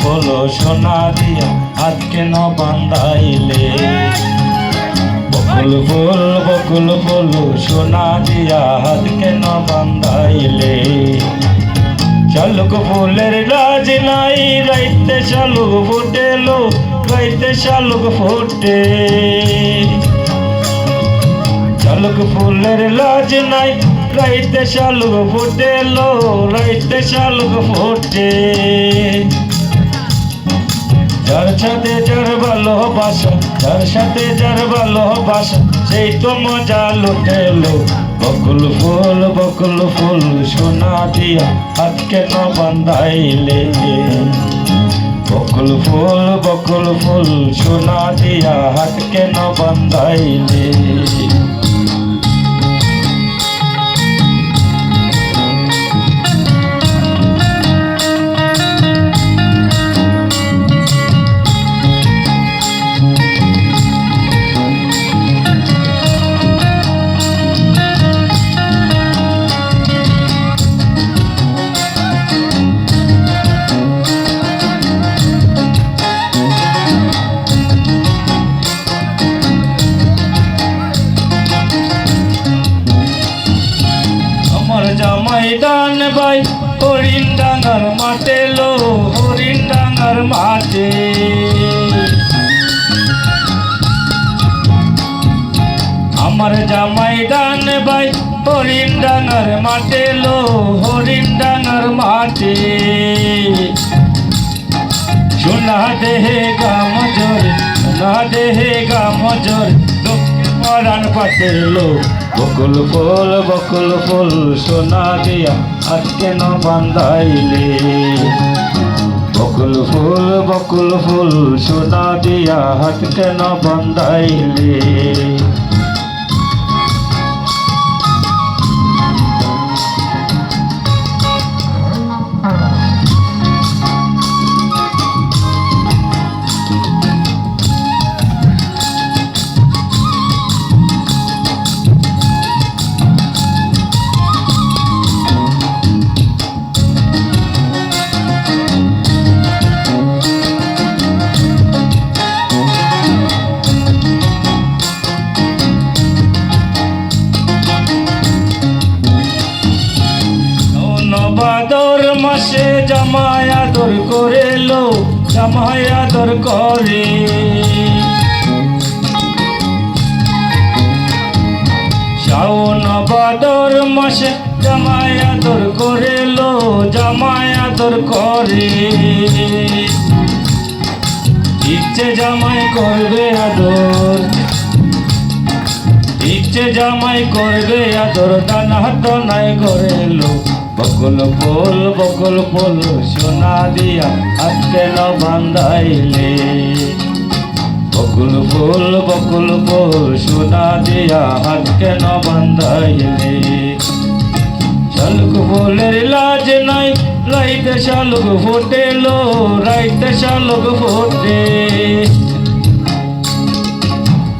ফুল সোনা দিয়া হাত কেন বান্ধাইলে? বকুল ফুল বকুল ফুল, সোনা দিয়া হাত কেন বান্ধাইলে? শালুক ফুলের লাজ নাই, রাইতে শালুক ফুটেলো, রাইতে শালুক ফুটে। শালুক ফুলের লাজ নাই, রাইতে শালুক ফুটেলো, রাইতে শালুক ফুটে। যার সাথে যার ভালোবাসা, যার সাথে যার ভালোবাসা, সেই তো মজা লুটেলো বকুল ফুল বকুল ফুল সোনা দিয়া হাত কেন বান্ধাইলে। বকুল ফুল বকুল ফুল সোনা দিয়া হাত কেন বান্ধাইলে। জামাই ডান ভাই, হরিণ ডাঙ্গার মাঠে লো, হরিণ ডাঙ্গার মাঠে। আমার জামাই ডান ভাই, হরিণ ডাঙ্গার মাঠে লো, হরিণ ডাঙ্গার মাঠে। সোনা দেহে গাম জোর সোনা দেহে গা গাম পরাণ পাটেলো বকুল ফুল বকুল ফুল, সোনা দিয়া আজকে ন বান্ধাইলে? বকুল ফুল বকুল ফুল, সোনা দিয়া হাত কেন বান্ধাইলে? মাসে জামাই আদর করে লো জামাই আদর করে। শাওন বাদর মাসে জামাই আদর করে লো জামাই আদর করে। ইচ্ছে জামাই করবে আদর। ইচ্ছে জামাই করবে আদর, দানা নাই করে লো বকুল ফুল বকুল ফুল সোনা দিয়া আজকে বান্ধাইলে। বকুল ফুল বকুল ফুল সোনা দিয়া আজকে বান্ধাইলে। শালুক ফুলের লাজ নাই, রাইতে শালুক ফোটেলো রাইতে শালুক ফোটে।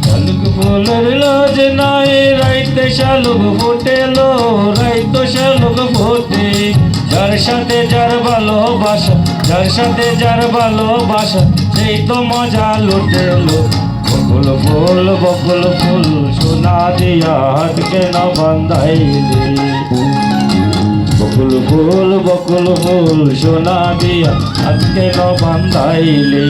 শালুক ফুলের লাজ নাই, রাইতে শালুক ফোটেলো রাইতো শালুক ফোটে সাথে যার ভালোবাসা, যার সাথে যার ভালোবাসা, সেই তো মজা লুটেলো বকুল ফুল বকুল ফুল, সোনা দিয়া হাতকে না বান্ধাইলে বকুল ফুল বকুল ফুল, সোনা দিয়া হাতকে না বান্ধাইলে